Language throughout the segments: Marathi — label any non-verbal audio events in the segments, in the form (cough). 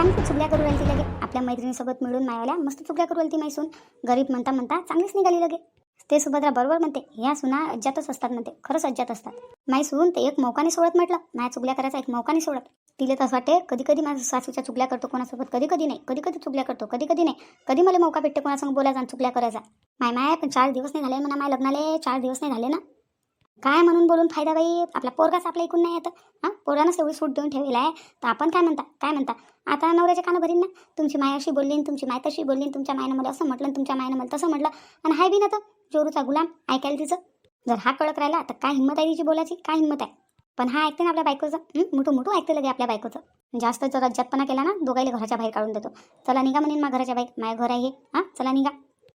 चांगली चुगल्या करू राहिली लगे. आपल्या मैत्रिणीसोबत मिळून मायाला मस्त चुगल्या करू राहिली ती गरीब म्हणता म्हणता चांगलीच निघाली लगे. ते सुभद्रा बरोबर म्हणते ह्या सुना अज्जातच असतात म्हणते खरंच अज्जात असतात. माई सून ते एक मौकाने सोडत म्हटलं माझ्या चुगल्या करायचा एक मौकाने सोडत. तिला तसं वाटते कधी कधी माझ्या सासूच्या चुगल्या करतो कोणासोबत कधी कधी नाही कधी कधी चुगल्या करतो कधी कधी नाही. कधी मला मौका भेटते कोणासंग बोलायचा आणि चुगल्या करायचा. माय माय पण चार दिवस नाही झाले म्हणा माय लग्नाले चार दिवस नाही झाले ना? काय म्हणून बोलून फायदा बाई? आपला पोरगाच आपल्या ऐकून नाही येतं. हां? पोरगानंच एवढी सूट देऊन ठेवलेला आहे. तर आपण काय म्हणता? काय म्हणता? आता नवऱ्याच्या कानं भरीन ना? तुमची माय अशी बोलली तुमची माय तशी बोलली तुमच्या मायनं मला असं म्हटलं तुमच्या मायनं मला तसं म्हटलं. आणि हाय बी ना तर जोरूचा गुलाम ऐकायला तिचं. जर हा कळत राहिला तर काय हिंमत आहे तिची बोलायची? काय हिंमत आहे? पण हा ऐकते ना आपल्या बायकोचं. मोठं मोठं ऐकते लगे आपल्या बायकोचं. जास्त जर अज्जातपणा केला ना दोघाईला घराच्या बाहेर काढून देतो. चला निघा म्हणेन मा घराच्या बाहेर. माझ्या घर आहे हे. हां? चला निघा.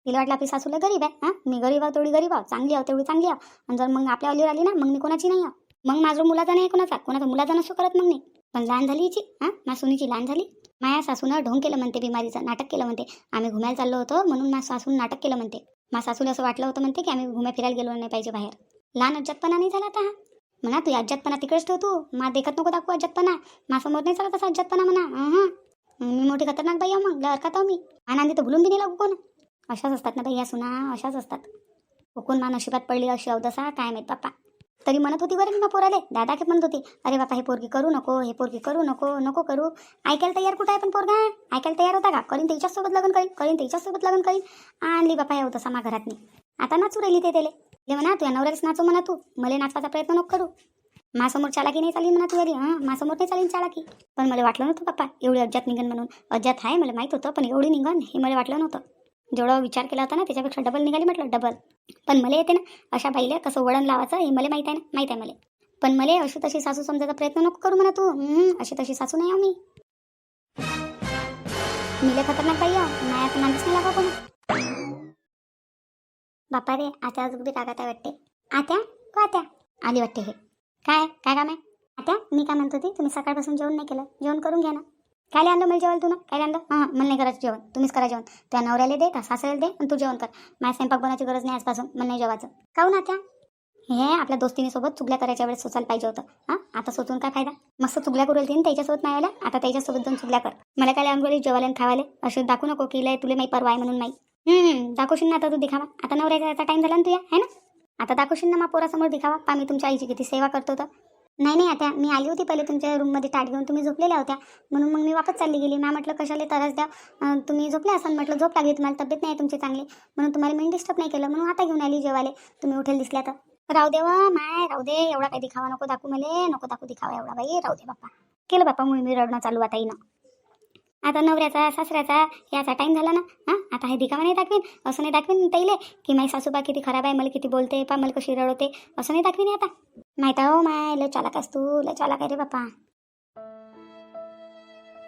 तिला वाटलं आपली सासूला गरीब आहे हां? मी गरीब आहो तेवढी गरीब आहो चांगली आहो तेवढी चांगली आहो. आणि जर मग आपल्या अलीवर आली ना मग मी कोणाची नाही आहो. मग माझं मुलाचा नाही कोणाचा? कोणाचा मुलाचा नसतो करत मग नाही पण लहान झाली हिची हां? माझ्या सुनीची लहान झाली. माया सासूनं ढोंग केलं म्हणते बिमारीचं नाटक केलं म्हणते. आम्ही घुमायला चाललो होतो म्हणून मा सासून नाटक केलं म्हणते. मा सासूला असं वाटलं होतं म्हणते की आम्ही घुम्या फिरायला गेलो नाही पाहिजे बाहेर. लहान अज्जातपणा नाही झाला आता म्हणा तू अज्जातपणा तिकडेच ठेव तू. मा देखत नको दाखवू अज्जातपणा माझ्यासमोर नाही चालत असा अज्जातपणा म्हणा. हां मी मोठी खतरनाक बाई आहे मग लरकात हरकत आहो मी? आनंदी तर भुलून बी नाही लागू कोण? अशाच असतात ना बाई या सुना अशाच असतात. हुकून मा नशिबात पडली अशी अवदसा काय माहीत बाप्पा. तरी म्हणत होती बरं मी पोराले दादा की म्हणत होती अरे बापा हे पोरगी करू नको हे पोरगी करू नको नको करू. ऐकायला तयार कुठं आहे पण पोरगा? ऐकायला तयार होता का? करीन त्याच्यासोबत लग्न करीन करीन त्याच्यासोबत लग्न करीन. आणली बापा हे अवदसा मा घरात आता नाचू राहिली ते त्याले. ले म्हणा तू या नवऱ्याच नाचू म्हणा तू. मला नाचवायचा प्रयत्न नको करू. मासमोर चालाकी नाही चालली म्हणा तू अरे हां? मासमोर नाही चालीन चालाकी. पण मला वाटलं नव्हतं पप्पा एवढी अज्जात निघन म्हणून. अज्जात आहे मला माहीत होतं पण एवढी निघन हे मला वाटलं नव्हतं. जेवढा विचार केला होता ना त्याच्यापेक्षा डबल निघाली म्हटलं डबल पण मला येते ना अशा बाईला कसं वळण लावायचं हे मला माहीत आहे ना माहीत आहे मला. पण मला अशी तशी सासू समजायचा प्रयत्न नको करू म्हणा तू. अशी तशी सासू नाही आम्ही मी. मिले खतरनाक बाई माया तर आता नाही लागा कोण. बापा रे आता अजून बी कागात आहे वाटते? आत्या? को आत्या? आली वाटते हे. काय? काय काम आहे? आत्या मी काय म्हणत होती तुम्ही सकाळपासून जेवण नाही केलं. जेवण करून घ्या ना. काय आणलं मला जेवण तू ना? काय आणलं? हां मला नाही करायचं जेवण. तुम्हीच करा जेवण. त्या नवऱ्याला दे त्या सासऱ्याला दे आणि तू जेवण कर. माझ्या स्वयंपाक बनवायची गरज नाही आजपासून. मला नाही जेवायचं. काऊ ना त्या हे आपल्या दोस्तीनीसोबत चुगल्या करायच्या वेळेस सोचायला पाहिजे होतं. हां आता सोचून काय फायदा? मस्त चुगल्या करू राहिली त्याच्यासोबत नाही आल्या? आता त्याच्यासोबत जाऊन चुगल्या कर. मला काय आणून जेवायला आणि खावाले असे दाखवू नको की लय तुला माही परवा आहे म्हणून माही हम्म, दाखवशील ना आता तू दिखावा. आता नवऱ्याचा टाईम झाला ना तुया है ना? आता दाखवशील ना मा पोरासमोर दिखावा. पा मी तुमच्या आईची किती सेवा करतो तर. नाही नाही आता मी आली होती पहिले तुमच्या रूममध्ये ताट घेऊन. तुम्ही झोपलेल्या होत्या. म्हणून मग मी वापस चालली गेली. मॅम म्हटलं कशाला त्रास द्या? तुम्ही झोपले असाल म्हटलं झोप लागली तुम्हाला तब्येत नाही तुमची चांगली. म्हणून तुम्हाला मी डिस्टर्ब नाही केलं. म्हणून आता घेऊन आली जेवाले तुम्ही उठेल दिसल्या तर. राहू दे माय राहू दे. एवढा काही दिखावा नको दाखवू मले. नको दाखवू दिखावा एवढा बाई राहू दे बाप्पा. केलं बाप्पा मुळी मी रडणं चालू आता येणं आता नवऱ्याचा सासऱ्याचा याचा टाईम झाला ना? हां? आता हे दिखावा नाही दाखवीन असं नाही दाखवीन तैले की माझी सासूबा किती खराब आहे मला किती बोलते पा मला कशी रडवते असं नाही दाखवीन आता. माहीत आहे हो माय लय चालाक आहेस तू लय चालाक आहे रे बाप्पा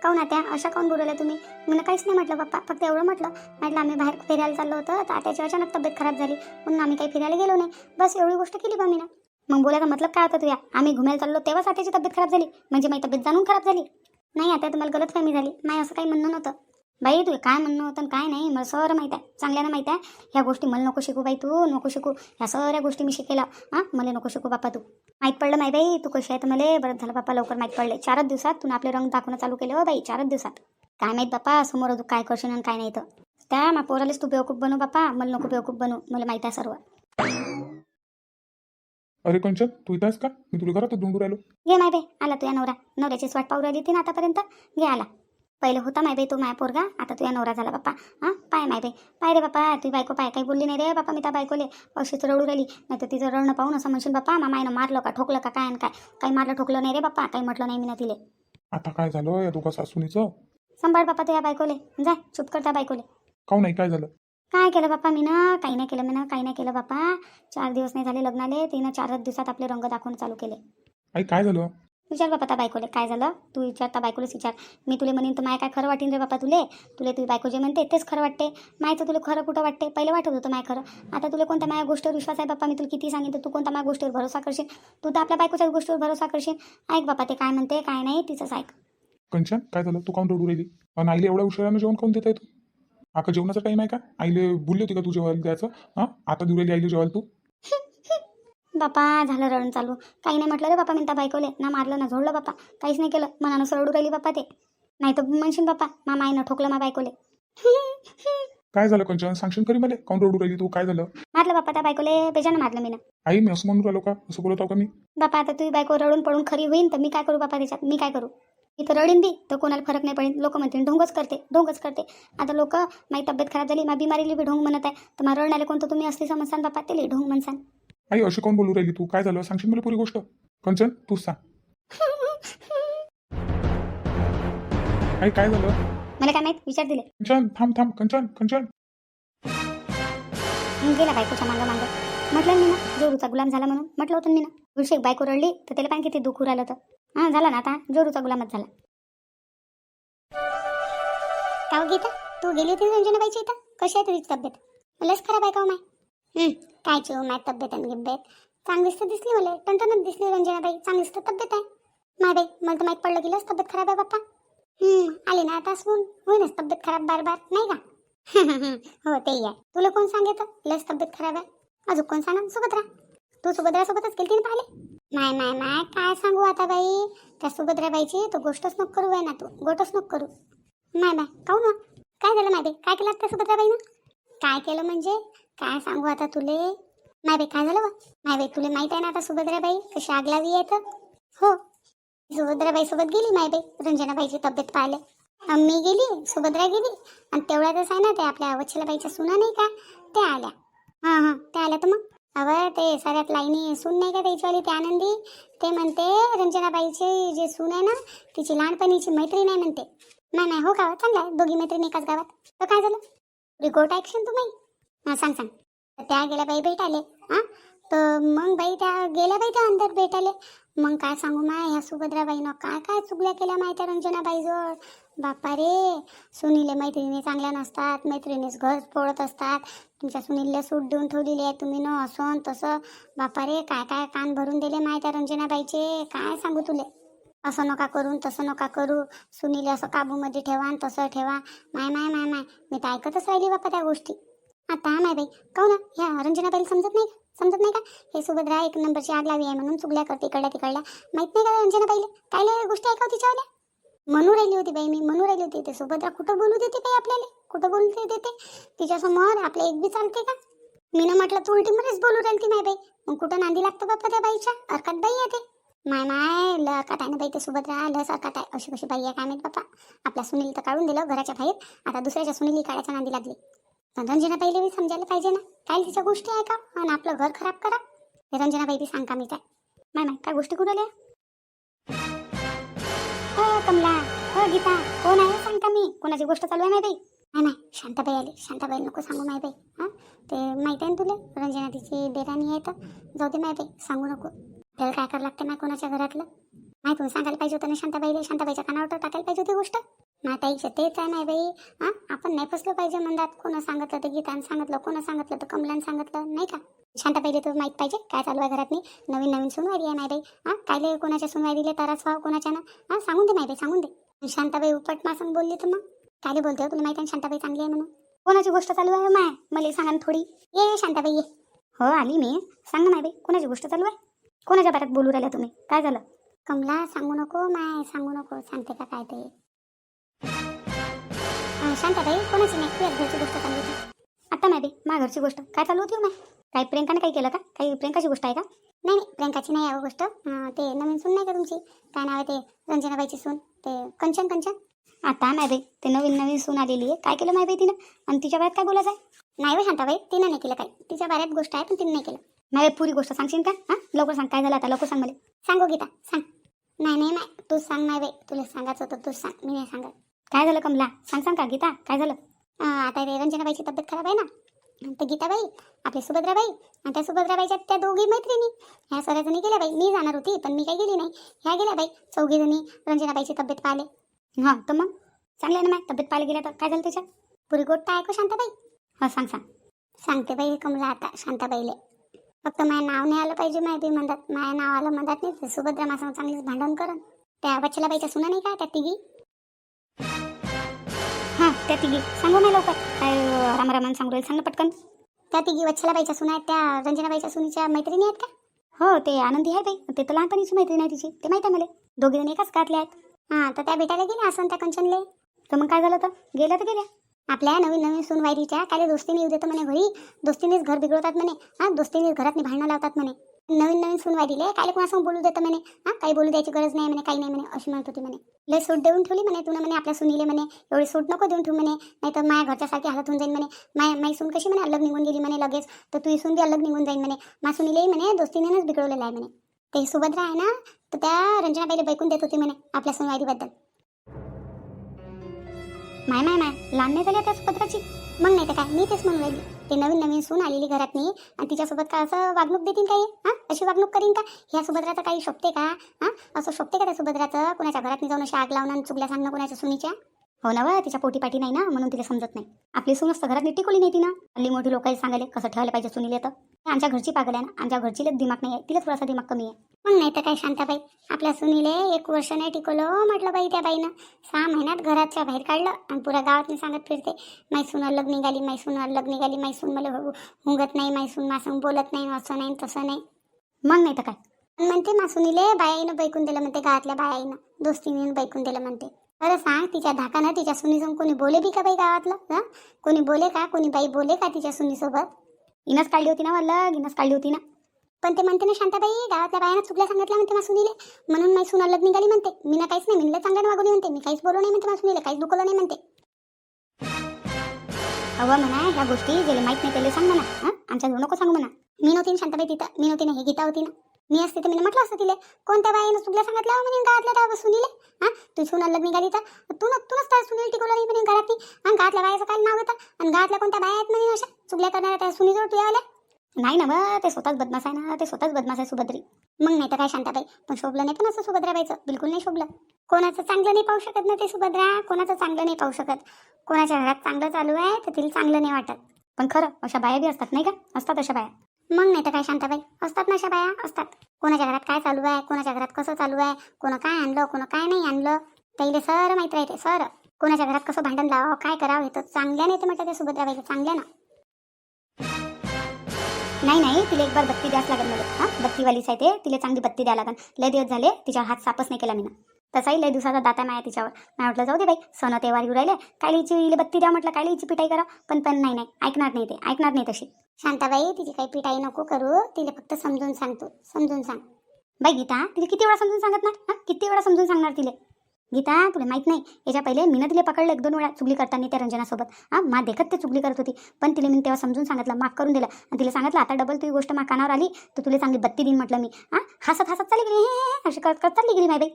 काऊन आता अशा काऊन बोलवल्या तुम्ही? मी काहीच नाही म्हटलं बाप्पा फक्त एवढं म्हटलं. म्हटलं आम्ही बाहेर फिरायला चाललो होतं तर आत्याची अचानक तब्येत खराब झाली. म्हणून आम्ही काही फिरायला गेलो नाही. बस एवढी गोष्ट केली बा मी ना. मग बोलायचा मतलब काय होता तुया? आम्ही घुमायला चाललो तेव्हाच आत्याची तब्येत खराब झाली. म्हणजे माझी तब्येत जाणून खराब झाली. नाही आता तुम्हाला गलतफहमी झाली. नाही असं काही म्हणणं नव्हतं. बाई तू काय म्हणणं होतं काय नाही मला सर माहीत आहे. चांगल्यानं माहीत आहे. ह्या गोष्टी मला नको शिकू बाई तू नको शिकू. ह्या सगळ्या गोष्टी मी शिकेला. हां? मला नको शिकू बापा तू. माहीत पडलं माही बाई? तू कशी आहे तर मला बरं झालं बापा लवकर माहीत पडले. चारच दिवसात तू आपले रंग दाखवणं चालू केले हो बाई चारच दिवसात. काय माहीत बाप्पा समोर तू काय करशील आणि काय नाही तर. त्या मा पोरालेच तू बेवकूफ बनू बाप्पा. मला नको बेवकूफ बनू. मला माहीत आहे सर्व. अरे कंचन तू इथं आहेस का? मी तुला घरातच ढूंढू राहिलो. घे माय बाई आला तुया नवरा. नवऱ्याचीच वाट पाहू राहिली ती ना आतापर्यंत. घे आला. पहिलं होता माय बाई तू माय पोरगा आता तुया नवरा झाला बाप्पा. हां पाय माय बाई. पाय रे बाप्पा तुझी बायको पाय काही बोलली नाही रे बाप्पा मी त्या बायकोले अशीच रडू राहिली. नाही तर तिचं रडणं पाहून असं म्हणशील बाप्पा मामायनं मारलं का ठोकलं का काय आणि काय? काही मारलं ठोकलं नाही रे बाप्पा काही म्हटलं नाही मी ना तिले. आता काय झालं या दोघा सासूनीचं? सांभाळ बाप्पा तुया बायकोले. जा चुप कर त्या बायकोले. काऊ नाही काय झालं? काय केलं बाप्पा मी ना काही नाही केलं मी ना काही नाही केलं बाप्पा. चार दिवस नाही झाले लग्नाले तिनं चारच दिवसात आपले रंग दाखवून चालू केले. आई काय झालं? विचार बापा त्या बायकोले काय झालं? तू विचार त्या बायकोलेच विचार. मी तुले म्हणेन तर माय काय खरं वाटेन रे बापा तुले? तुले तुझी बायको जे म्हणते तेच खरं वाटते. मायचं तुला खरं कुठं वाटते? पहिले वाटत होतं माय खरं. आता तुला कोणत्या माझ्या गोष्टीवर विश्वास आहे बाप्पा? मी तुला किती सांगितलं तू कोणत्या माझ्या गोष्टीवर भरोसा करशील? तू तर आपल्या बायकोच्या गोष्टीवर भरोसा करशील. ऐक बापा ते काय म्हणते काय नाही तिचंच ऐक. कंचन काय झालं? तू काऊन रडू राहिली? आणि आईला एवढ्या उशिरानं जेवण खाऊन देत आहे तू? आता जेवणाचा टाईम आहे का? आईले बोलली होती का तू जेवायला द्यायचं हां? आता देऊ राहिली आईला जेवायला तू? (laughs) बापा झालं रडण चालू. काही नाही म्हटलं रे बापा मी त्या बायकोले. ना मारलं ना झोडलं बापा. काहीच नाही केलं. मनानं रडू राहिली बापा ते. नाही तर म्हणशील बाप्पा मा मायनं ठोकलं मा बायकोले. (laughs) काय झालं कंचन? सांगशील खरी मला? काऊन रडू राहिली तू? काय झालं? मारलं बाप्पा त्या बायकोले. बेजानं मारलं मी ना आई मी असं म्हणून राहिलो का? असं बोलत आहो का मी? बापा आता तुझी बायको रडून पडून खरी होईन तर मी काय करू बापा त्याच्यात? मी काय करू? तर रडीन दी तर कोणाला फरक नाही पडेल लोक म्हणतील ढोंगच करते ढोंगच करते. आता लोक माझी तब्येत खराब झाली माझी बिमारीली बी ढोंग म्हणत आहे. तर मला रडणारे कोणतं? तुम्ही असली समजसान बापा ते ढोंग म्हणसान. आई अशी कोण बोलू राहिली तू? काय झालं? सांगशील मला पुरी गोष्ट? कंचन तूच सांग. आई काय झालं? मला काय माहीत? विचार दिले. कंचन थांब थांब कंचन कंचन. गेला बायकोच्या मागं मागं. म्हटलं मी ना जोरूचा गुलाम झाला म्हणून. म्हटलं होतं मी ना गुलशेक बायको रडली तर त्याला पाहिजे किती दुःख राहिलं तर हां झाला ना आता. जोरूचा गुलामच झाला. का हो गीता तू गेली होती रंजनाबाईची इथं? कशी आहे तुझी तब्येत? लस खराब आहे का हो माय? हं, काय चिव माय तब्येत आणि गिब्येत? चांगलीच तर दिसली मला. टणटणच दिसली रंजनाबाई. चांगलीच तर तब्येत आहे. माय बाई मला तर माहीत पडलं की लस तब्येत खराब आहे बाप्पा. हं, आले ना आता असून. होईनच तब्येत खराब बार बार नाही का? (laughs) हो तेही आहे. तुला कोण सांगितलं? लस तब्येत खराब आहे. अजून कोण सांगा सुभद्रा तू सुभद्रासोबतच गेलती ना पाहिले नाही नाही नाही. काय सांगू आता बाई? त्या सुभद्राबाईची तो गोष्टच नको करू आहे ना तू. गोटच नको करू. नाही नाही. काऊ ना हो? काय झालं माहिती काय केलं त्या सुभद्राबाईनं? काय केलं म्हणजे? काय सांगू आता तुले? नाही बाई काय झालं बा बाई तुला माहीत आहे ना आता सुभद्राबाई? कशी आग लावी आहे तर? हो. सुभद्राबाई सोबत गेली माय बाई रंजनाबाईची तब्येत पाहिले मी गेली सुभद्रा गेली. आणि तेवढ्यातच आहे ना ते आपल्या वच्छलाबाईच्या सुना नाही का? त्या आल्या. हां हां. त्या आल्या तर मग? अव ते साऱ्यात लाईनी सून नाही का त्याचीवाली ते आनंदी ते म्हणते रंजनाबाईची जे सून आहे ना तिची लहानपणीची मैत्रीण आहे म्हणते. नाही नाही हो का चांगलं आहे. दोघी मैत्रिणी एकाच गावात. तर काय झालं? रिपोर्ट ऐकशील तू बाई हां सांग सांग. तर त्या गेल्या बाई भेटाले हां? तर मग बाई त्या गेल्या बाई त्या अंदर भेटाले मग काय सांगू माय ह्या सुभद्राबाईनं काय काय चुगल्या केल्या माहिती रंजनाबाईजवळ? बाप्पा रे सुनीले मैत्रिणी चांगल्या नसतात मैत्रिणीच घर फोडत असतात. तुमच्या सुनीलला सूट देऊन ठेवलेली आहे तुम्ही न असं तसं. बाप्पा रे काय काय कान भरून दिले माहिती रंजनाबाईचे? काय सांगू तुले? असं नका करून तसं नका करू. सुनील असं काबूमध्ये ठेवा आणि तसं ठेवा. माय माय माय माय मी तर ऐकतच राहिली बापा त्या गोष्टी. आता माय बाई काऊ ना ह्या रंजनाबाईला समजत नाही का? समजत नाही का? हे सुभद्रा एक नंबरची आग लावी आहे म्हणून चुगल्या करते इकडल्या तिकडल्या. माहीत नाही का रंजनाबाईला काय गोष्टी ऐकाव तिच्यावाल्या? म्हणू राहिली होती बाई मी म्हणू राहिली होती. ते सुभद्रा कुठं बोलू देते बाई आपल्याला? कुठं बोलू देते? तिच्यासमोर आपल्या एक बी चालते का? मी ना म्हटलं तू उलटी मध्येच बोलू राहिली ती माय बाई. मग कुठं नांदी लागतं बाप्पा त्या बाईच्या? अर्कात बाई आहे ते. माय माय ल अर्कात आहे ना बाई ते सुभद्रा लस अर्कात आहे. अशी कशी बाई आहे काय माहीत बाप्पा आपल्या सुनील तर काढून दिलं घराच्या बाहेर. आता दुसऱ्याच्या सुनील काढायच्या नांदी लागली. रंजना बाईला बी समजायला पाहिजे ना. काय तिच्या गोष्टी आहे का? आणि आपलं घर खराब करा. हे रंजना बाई बी सांग का मी काय माय माय काय गोष्टी कुठल्या हो कमला. हो गीता. कोण आहे? सांग का मी? कोणाची गोष्ट चालू आहे माय बाई? नाही नाही. शांताबाई आली. शांताबाई नको सांगू माय बाई. हां? ते माहीत आहे ना तुला? रंजना तिची देराणी आहे तर. जाऊ दे माय बाई. सांगू नको. त्याला काय करावं लागतं माय कोणाच्या घरातलं? माहिती तुम्ही सांगायला पाहिजे होतं ना शांताबाईला? शांताबाईच्या कानावर टाकायला पाहिजे होती गोष्ट. माताईचं तेच आहे माय बाई. हां? आपण नाही फसलो पाहिजे म्हणतात कोणा सांगितलं तर गीतानं सांगितलं कोणा सांगितलं तर कमलानं सांगितलं नाही का? शांताबाईला तर माहीत पाहिजे काय चालू आहे घरात नवीन नवीन सुनवारी आहे नाही बाई. हां? कायले कोणाच्या सुनवारीले तरास व्हा कोणाच्या ना हां? सांगून दे नाही बाई सांगून दे. शांताबाई उपट मासून बोलली तर मग? कायले बोलते हो तुला माहिती आहे ना शांताबाई चांगली आहे म्हणून? कोणाची गोष्ट चालू आहे हो माय? मला सांगा ना थोडी. ये ये शांताबाई ये. हो आली मी. सांग ना बाई कोणाची गोष्ट चालू आहे? कोणाच्या बारात बोलू राहिल्या तुम्ही? काय झालं? कमला सांगू नको माय सांगू नको. सांगते का काय ते? शांताबाई कोणाची नाही. तुझ्या घरची गोष्ट चांगली होती. आता नाही बाई मा घरची गोष्ट. काय चालू होती हो मग काही प्रियंकाने काही केलं का? काही प्रियंकाची गोष्ट आहे का? नाही नाही प्रियंकाची नाही आहे गोष्ट. ते नवीन सून नाही का तुमची? काय नाव आहे ते? रंजनाबाईची सून. ते कंचन कंचन. आता माय बाई ते नवीन नवीन सून आलेली आहे. काय केलं माहिती आहे तिनं? आणि तिच्या बाहेर काय बोलायचं आहे? नाही वय शांताबाई तिनं नाही केलं काही. तिच्या बाहेर गोष्ट आहे पण तिनं नाही केलं. नाही पुरी गोष्ट सांगशील का? हां? लवकर सांग काय झालं आता? लवकर सांग मला. सांगू गीता सांग. नाही नाही नाही. तूच सांग नाही बाई तुला सांगायचं होतं तू सांग. मी नाही सांगत. काय झालं कमला? सांग सांग का? गीता काय झालं? आता ते रंजनाबाईची तब्येत खराब आहे ना? तर गीताबाई आपल्या सुभद्राबाई आणि त्या सुभद्राबाईच्या त्या दोघी मैत्रिणी ह्या सगळ्या जणी गेल्या बाई. मी जाणार होती पण मी काही गेली नाही. ह्या गेल्या बाई चौघी जणी रंजनाबाईची तब्येत पाहिले हां तर मग? चांगलं आहे ना माय तब्येत पाहायला गेल्या तर काय झालं त्याच्यात पुरी गोष्ट ऐकू शांताबाई? हो सांग सांग. सांगते बाई कमला आता शांताबाईले. फक्त माझं नाव नाही आलं पाहिजे माहिती म्हणतात. माझ्या नाव आलं म्हणतात नाही सुभद्रा माझं चांगलीच भांडण करण. त्या बच्चलाबाईच्या सुना नाही का त्या तिघी? त्या तिघी. सांगू नाही लवकर. काय अं, रामरामान सांगू राहील. सांग ना पटकन. त्या तिघी वच्छलाबाईच्या सुना आहेत त्या रंजनाबाईच्या सुनीच्या मैत्रिणी आहेत का? हो ते आनंदी आहे बाई. ते तर लहानपणीची मैत्रीण आहे तिची. ते माहिती आहे मला. दोघी जण एकाच घातल्या आहेत. हां तर त्या भेटायला गेल्या असं त्या कंचनले. तर मग काय झालं तर गेलं तर गेल्या. आपल्या नवीन नवीन सुनवायरीच्या काय दोस्तीने येऊ देतं म्हणे घरी. दोस्तीनेच घर बिघडवतात म्हणे. हा दोस्तीनेच घरात भांडणं लावतात म्हणे. नवीन नवीन सुनवायरीले काय कोणासंग बोलू देतं म्हणे. हा काही बोलू द्यायची गरज नाही म्हणे काही नाही म्हणे अशी म्हणत होती म्हणे. लय सूट देऊन ठेवली म्हणे तुला म्हणे आपल्या सुनीले म्हणे. एवढी सूट नको देऊन ठेवू म्हणे. नाही तर माझ्या घरच्यासारखी हालत होऊन जाईन म्हणे. माय माई सून कशी म्हणे अलग निघून गेली म्हणे लगेच. तर तू सून बी अलग निघून जाईन म्हणे. मा सुनीलेही म्हणे दोस्तीनेच बिघडवलेलं आहे म्हणे. ते सुभद्रा आहे ना तर त्या रंजनाबाईला बैकून देत होती म्हणे आपल्या सुनवाईबद्दल माय माय माय लहान नाही झाली त्या सुभद्राची. मग नाही तर काय मी तेच म्हणून राहिली. ते नवीन नवीन सून आलेली घरात नाही आणि तिच्यासोबत का असं वागणूक देतील काही हां? अशी वागणूक करीन का? ह्या सुभद्राचं काही शोभते का? हां? असं शोभते का त्या सुभद्राचं? कोणाच्या घरात जाऊन अशी आग लावणं आणि चुगल्या सांगणं कोणाच्या सुनीच्या? हो ना वा तिच्या पोटीपाटी नाही ना म्हणून तिला समजत नाही. आपली सून असतं घरात टिकवली नाही तिनं हल्ली मोठी लोकांनी सांगायला कसं ठेवायला पाहिजे सुनीले तर. आमच्या घरची पागल आहे ना. आमच्या घरची दिमाग नाही आहे. तिला थोडासा दिमाग कमी आहे. मग नाही तर काय शांताबाई आपल्या सुनीले एक वर्ष नाही टिकवलं म्हटलं बाई त्या बाईनं. सहा महिन्यात घराच्या बाहेर काढलं आणि पुऱ्या गावातून सांगत फिरते माई सून अलग निघाली माई सून अलग निघाली माई सून मला हुंगत नाही माई सून बोलत नाही असं नाही तसं नाही. मग नाही तर काय? म्हणते मासुनीले बायाईनं बैकून दिलं म्हणते गावातल्या बायाईनं दोस्तीने बैकून दिलं म्हणते. अरे सांग तिच्या धाकानं तिच्या सुनीसम कोणी बोले बी का बाई गावातलं? हं? कोणी बोले का? कोणी बाई बोले का तिच्या सुनीसोबत? इनच काढली होती ना मला इनच काढली होती ना. पण ते म्हणते ना शांताबाई गावातल्या बायानं चुकल्या सांगितलं म्हणते मासुनीले म्हणून माझी सुना अलग निघाली म्हणते. मी ना काहीच नाही मी चांगल्यानं वागवली म्हणते. मी काहीच बोलू नाही म्हणते मासुनीले काहीच दुखवलं नाही म्हणते. अव म्हणा ह्या गोष्टी ज्याला माहीत नाही त्याला सांग म्हणा. हं? आमच्या नको सांगू म्हणा. मी नव्हती ना शांताबाई तिथं. मी नव्हती ना हे गीता होती ना. मी असते तर मी म्हटलं असतं तिले कोणत्या बाईनं तुला सांगितलं म्हणे गावातल्या त्या सुनीले? हा? तू सून अलग निघाली तर तू न तूनच त्या सुनील टिकवलं नाही म्हणे घरातली. आणि गावातल्या बायाचं काय नाव होतं आणि गावातल्या कोणत्या बाया आहेत म्हणे अशा? चुकल्या करणाऱ्या त्या सुनीजवळ तू आल्या नाही ना बा ते स्वतःच बदमाश आहे ना ते स्वतःच बदमाश आहे सुभद्री. मग नाही तर काय शांताबाई? पण शोभलं नाही पण असं सुभद्राबाईचं बिलकुल नाही शोभलं. कोणाचं चांगलं नाही पाहू शकत ना ते सुभद्रा. कोणाचं चांगलं नाही पाहू शकत. कोणाच्या घरात चांगलं चालू आहे तर तिला चांगलं नाही वाटत. पण खरं अशा बाया बी असतात नाही का? असतात अशा बाया. मग नाही तर काय शांताबाई? असतात ना अशा बाया? असतात. कोणाच्या घरात काय चालू आहे? कोणाच्या घरात कसं चालू आहे? कोणं काय आणलं कोणा काय नाही आणलं? त्याला सर माहीत राहते सर. कोणाच्या घरात कसं भांडण लावावं काय करावं हे तर चांगल्या नाही ते म्हटलं त्या सुभद्राबाईला चांगल्या ना नाही नाही तिला एक बार बत्ती द्यास लागेल मला. हां बत्तीवालीच आहे ते तिला चांगली बत्ती द्यावं लागेल. लय दिवस झाले तिच्यावर हात सापच नाही केला मी ना तसाही लय दिवसाचा दाता माया तिच्यावर. मी म्हटलं जाऊ दे बाई सण तेव्हार येऊ राहिले. काय हिची हिला बत्ती द्या म्हटलं काय हिची पिटाई करा. पण पण नाही नाही ऐकणार नाही ते ऐकणार नाही तशी. शांताबाई तिची काही पिटाई नको करू तिला फक्त समजून सांगतो समजून सांग. बाई गीता तिला किती वेळा समजून सांगत ना किती वेळा समजून सांगणार तिला? गीता तुला माहीत नाही याच्या पहिले मीनं तिला पकडलं एक दोन वेळा चुगली करताना त्या रंजनासोबत. हां? मा देखत ते चुगली करत होती. पण तिला मी तेव्हा समजून सांगितलं माफ करून दिलं. आणि तिला सांगितलं आता डबल तुझी गोष्ट मा कानावर आली तर तुला चांगली बत्ती देईन म्हटलं मी. हां? हसत हसत चालली गेली. हे, अशी करत करत चालली गेली माय बाई.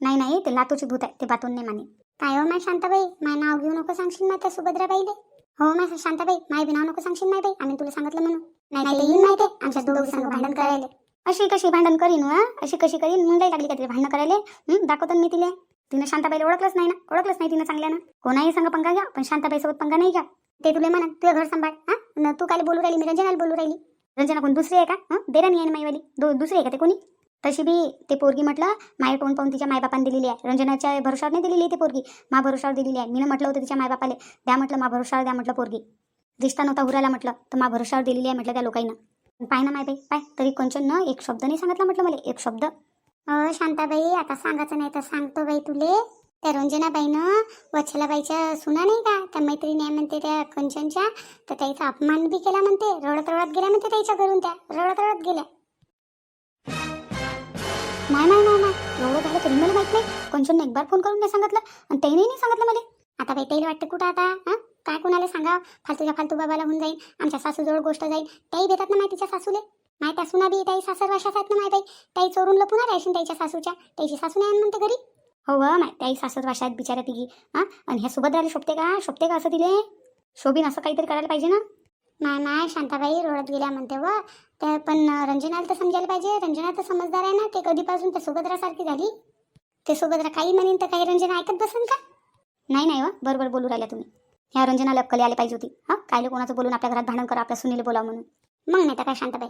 नाही नाही ते लातूची भूत आहे ते बातून नाही माने काय हो माय शांताबाई? माय नाव घेऊ नको सांगशील माय त्या सुभद्राबाईले? हो माय शांताबाई माय बी नाव नको सांगशील माय बाई आम्ही तुला सांगितलं म्हणून. नाही तर येईन माहिती आमच्या दोघं सांग भांडण करायला. अशी कशी भांडण करीन अशी कशी करीन? मुंडाई लागली का तिला भांडण करायला? दाखवतो मी तिला. तिनं शांताबाईला ओळखलंच नाही ना? ओळखलंच नाही तिनं चांगल्यानं. कोणाही सांग पंगा घ्या पण शांताबाईसोबत पंगा नाही घ्या. ते तुला म्हणा तुझं घर सांभाळ हा? तू काय बोलू राहिली मी रंजनाला बोलू राहिली. रंजना कोण दुसरी आहे का? हं? आहे ना माईवाली? दुसरी आहे का ते कोणी? तशी बी ते पोरगी म्हटलं माय टोन पाहून तिच्या मायबापाने दिलेली आहे. रंजनाच्या भरोशावर नाही दिलेली आहे ती पोरगी. मा भरोशावर दिलेली आहे. मी म्हटलं होतं तिच्या मायबापाले द्या म्हटलं मा भरोशावर द्या म्हटलं पोरगी. रिश्ता नव्हता हुरायला म्हटलं तर मा भरोशावर दिलेली आहे म्हटलं त्या लोकांना पाय ना मायबाई पाय. तरी कोणचं न एक शब्द नाही सांगितला म्हटलं मला एक शब्द. शांताबाई आता सांगायचं नाही तर सांगतो बाई तुले. त्या रंजनाबाईनं वच्छलाबाईच्या सुना नाही का? त्या मैत्रिणी आहे म्हणते त्या कंचनच्या. तर त्याचा अपमान बी केला म्हणते. रडत रडत गेल्या म्हणते त्याच्या घरून त्या. रडत रडत गेल्या. नाही नाही नाही नाही. एवढं झालं तरी मला माहीत नाही. कंचनने एक बार फोन करून नाही सांगितलं आणि त्याने नाही सांगितलं मला. आता बाई त्याला वाटतं कुठं आता हां? काय कोणाला सांगा फालतूच्या फालतू बाबाला होऊन जाईल आमच्या सासूजवळ गोष्ट जाईल त्याही देतात ना माहितीच्या सासूले. माय त्या सुना बी त्याही सासर वाशात आहेत ना माय बाई. त्याही चोरून लपून राहायची त्याच्या सासूच्या. त्याची सासू नाही म्हणते घरी. हो व माय त्याही सासर वाशात बिचारा तिघी हां? आणि ह्या सुभद्राला शोभते का? शोभते का असं तिले? शोभीन असं काहीतरी करायला पाहिजे ना? नाही नाही शांताबाई रोडत गेल्या म्हणते व. त्या पण रंजनाला तर समजायला पाहिजे. रंजना तर समजदार आहे ना. ते कधीपासून त्या सुभद्रासारखी झाली? ते सुभद्रा काही म्हणेन तर काही रंजना ऐकत बसन का? नाही नाही व. बरोबर बोलू राहिल्या तुम्ही. ह्या रंजनाला अक्कली आली पाहिजे होती. हां? काय कोणाचं बोलून आपल्या घरात भांडण करा आपल्या सुनील बोलावं म्हणून. मग नाही तर काय शांताबाई?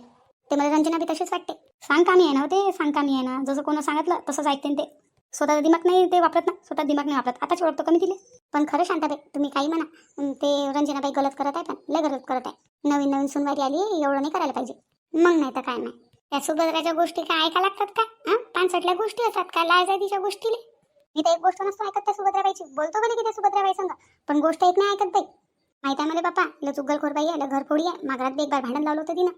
ते मला रंजना बी तशीच वाटते. सांग कामी आहे ना हो ते सांग कामी आहे ना. जसं कोणा सांगितलं तसंच ऐकते ते. स्वतःचा दिमाग नाही ते वापरत ना? स्वतः दिमाग नाही वापरत. आताच ओळखतो कमी दिले. पण खरं शांताबाई तुम्ही काही म्हणा. ते रंजनाबाई गलत करत आहे पण लय गलत करत आहे नवीन नवीन सुनवारी आली एवढं नाही करायला पाहिजे. मग नाही तर काय नाही. त्या सुभद्राच्या गोष्टी काय ऐका लागतात का? हां पानसटल्या गोष्टी असतात का? लाज तिच्या गोष्टीले? मी तर एक गोष्ट नसतो ऐकत त्या सुभद्राबाईची. बोलतो कधी की त्या सुभद्राबाई संग? पण गोष्ट एक नाही ऐकत बाई. माहिती आहे मला बापा ल चुगलखोर बाई आहे घरफोडी आहे. मागरात एक बार भांडण लावलं होतं तिनं.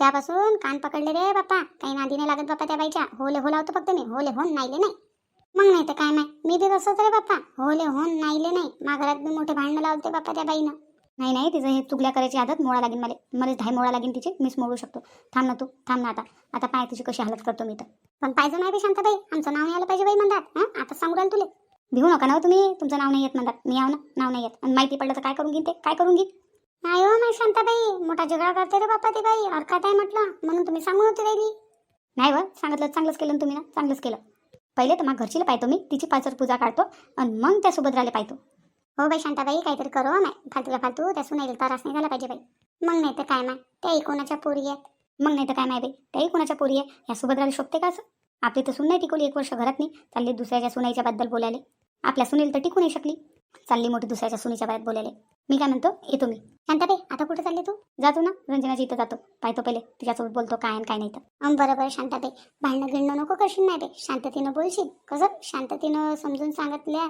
त्यापासून कान पकडले रे बाप्पा काही नादी नाही लागत बाप्पा त्या बाईच्या. होले हो लावतो फक्त मी. होले हो नाहीले नाही. मग नाही तर काय नाही. मी ते तसंच रे बाप्पा. होले होन नाहीले नाही. माघारात मी मोठे भांडणं लावते बाप्पा त्या बाईनं. नाही नाही तिचं हे चुगल्या करायची आदत मोळा लागेल मला. मलाच धाय मोळा लागेल तिचे. मीच मोडू शकतो. थांब ना तू. थांब ना आता. आता पाय तुझी कशी हालत करतो मी तर. पण पाहिजे नाही ते शांताबाई. आमचं नाव नाही आलं पाहिजे बाई म्हणतात. हां? आता सांगू राहिलं तुले. भिवू नका ना हो तुम्ही. तुमचं नाव नाही येत म्हणतात. मी आव ना? नाव नाही येत. आणि माहिती पडलं तर काय करून घेईन ते? काय करून घेईन? नाही हो नाही शांताबाई. मोठा झगडा करते रे बाप्पा ते बाई. अर्का आहे म्हटलं. म्हणून तुम्ही सांगून होती राहिली नाही व. सांगितलं चांगलंच केलं तुम्ही ना. चांगलंच केलं. पहिले तर मग घरचीला पाहतो मी तिची पाचर पूजा काढतो आणि मग त्या सुभद्राला पाहतो. हो बाई शांताबाई काहीतरी करू नाही फालतूला फालतू त्या सुनाईला त्रास नाही झाला पाहिजे बाई. मग नाही तर काय माय? त्याही कोणाच्या पोरी आहेत. मग नाही तर काय माय बाई? त्याही कोणाच्या पोरी आहे या सुभद्राला शोभते का असं? आपली तर सून नाही टिकवली एक वर्ष घरात नाही. चालली दुसऱ्याच्या सुनाईच्या बद्दल बोलायले. आपल्या सुनील तर टिकू नाही शकली. चालली मोठी दुसऱ्याच्या सुनीच्या बाहेर बोलायले. मी काय म्हणतो? येतो मी. शांताबाई आता कुठे चालली तू? जातो ना रंजनाची इथं जातो. पाहतो पहिले तिच्यासोबत बोलतो काय आणि काय नाही तर. बरोबर बरं शांताबाई भांडणं गिणणं नको करशील नाही ते शांततेनं बोलशील. कसं? शांततेनं समजून सांगितल्या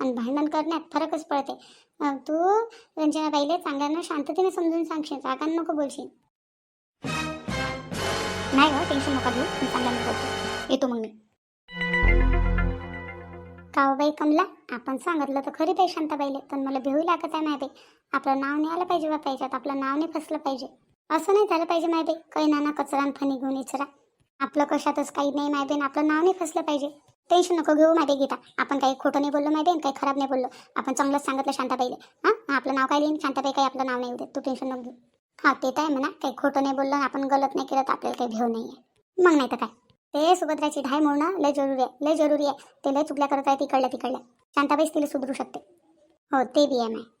आणि भांडण करण्यात फरकच पडते. तू तू पहिले चांगल्यानं शांततेने समजून सांगशील रागानं नको बोलशील. नाही गं टेन्शन नका घेऊ. मी चांगल्यानं बोलतो. येतो मग मी. कावबाई कमला आपण सांगितलं तर खरी बाई शांताबाईले पण मला भिवू लागत आहे नाही आपलं नाव नाही आलं पाहिजे बा याच्यात आपलं नाव नाही फसलं पाहिजे. असं नाही झालं पाहिजे माय काही नाना कचरा आणि फणी घेऊन इचरा. आपलं कशातच काही नाही मायबेन आपलं नाव नाही फसलं पाहिजे. टेन्शन नको घेऊ माहिती गीता. आपण काही खोटं नाही बोललो माहिती काही खराब नाही बोललो. आपण चांगलंच सांगितलं शांताबाईले. हां? आपलं नाव काय लिहिन? शांताबाई काही आपलं नाव नाही येऊ देत. तू टेन्शन नको घेऊ. हां ते तर आहे म्हणा. काही खोटं नाही बोललो आपण गलत नाही केलं तर आपल्याला काही भेव नाही आहे मग नाही तर काय? ते सुभद्राची ढाय मोडणं लय जरुरी आहे लय जरुरी आहे. ते लय चुकल्या करत आहे तिकडल्या तिकडल्या शांताबाईच तिला सुधरू शकते. हो ते बी आहे.